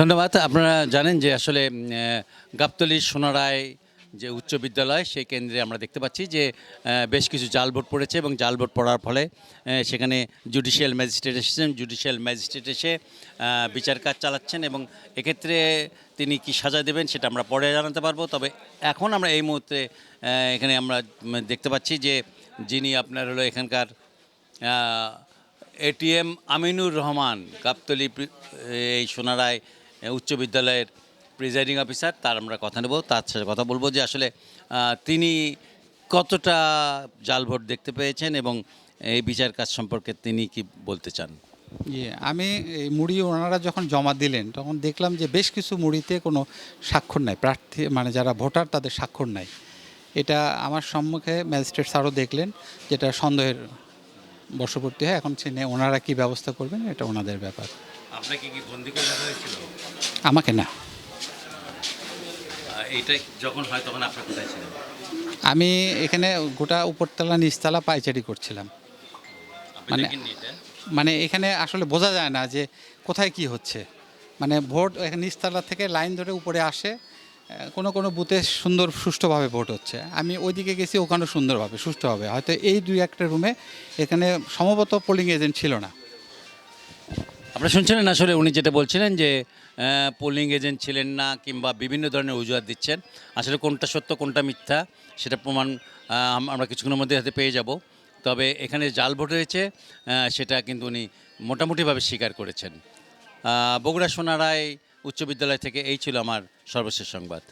ধন্যবাদ। আপনারা জানেন যে আসলে গাবতলী সোনারায় যে উচ্চ বিদ্যালয়, সেই কেন্দ্রে আমরা দেখতে পাচ্ছি যে বেশ কিছু জাল ভোট পড়েছে এবং জাল ভোট পড়ার ফলে সেখানে জুডিশিয়াল ম্যাজিস্ট্রেট এসেছেন। জুডিশিয়াল ম্যাজিস্ট্রেট এসে বিচার কাজ চালাচ্ছেন এবং এক্ষেত্রে তিনি কি সাজা দেবেন সেটা আমরা পরে জানাতে পারব। তবে এখন আমরা এই মুহূর্তে এখানে আমরা দেখতে পাচ্ছি যে, যিনি আপনার হলো এখানকার এটিএম আমিনুর রহমান, গাবতলি এই সোনারায় উচ্চ বিদ্যালয়ের প্রিজাইডিং অফিসার। তার আমরা কথা নেব। তার সাথে কথা বলব যে আসলে তিনি কতটা জাল ভোট দেখতে পেয়েছেন এবং এই বিচার কাজ সম্পর্কে তিনি কি বলতে চান? আমি এই মুড়ি ওনারা যখন জমা দিলেন, তখন দেখলাম যে বেশ কিছু মুড়িতে কোনো স্বাক্ষর নাই। প্রার্থী মানে যারা ভোটার, তাদের স্বাক্ষর নাই। এটা আমার সম্মুখে ম্যাজিস্ট্রেট স্যারও দেখলেন, যেটা সন্দেহের বশবর্তী হয় এখন সে- ওনারা কি ব্যবস্থা করবেন এটা ওনাদের ব্যাপার। আপনাকে কি বন্দি করে রাখা হয়েছিল? আমাকে না। এটা যখন হয় তখন আপনার কোথায় ছিলেন আমি এখানে গোটা উপরতলা নিচতলা পাইচারি করছিলাম। আপনি মানে- দেখেননি এটা? মানে এখানে আসলে বোঝা যায় না যে কোথায় কি হচ্ছে। মানে ভোট এখানে নিচতলা থেকে লাইন ধরে উপরে আসে কোনো কোনো বুথে সুন্দর, সুষ্ঠুভাবে ভোট হচ্ছে। আমি ওইদিকে গেছি, ওখানেও সুন্দরভাবে, সুষ্ঠুভাবে। হয়তো এই দুই একটা রুমে এখানে সম্ভবত পোলিং এজেন্ট ছিল না। আপনারা শুনছিলেন আসলে উনি যেটা বলছিলেন যে পোলিং এজেন্ট ছিলেন না কিংবা বিভিন্ন ধরনের অজুহাত দিচ্ছেন। আসলে কোনটা সত্য, কোনটা মিথ্যা, সেটা প্রমাণ আমরা কিছুক্ষণের মধ্যে হাতে পেয়ে যাব। তবে এখানে জাল ভোট হয়েছে সেটা কিন্তু উনি মোটামুটিভাবে স্বীকার করেছেন। বগুড়া সোনারায় উচ্চ বিদ্যালয় থেকে এই ছিল আমার সর্বশেষ সংবাদ।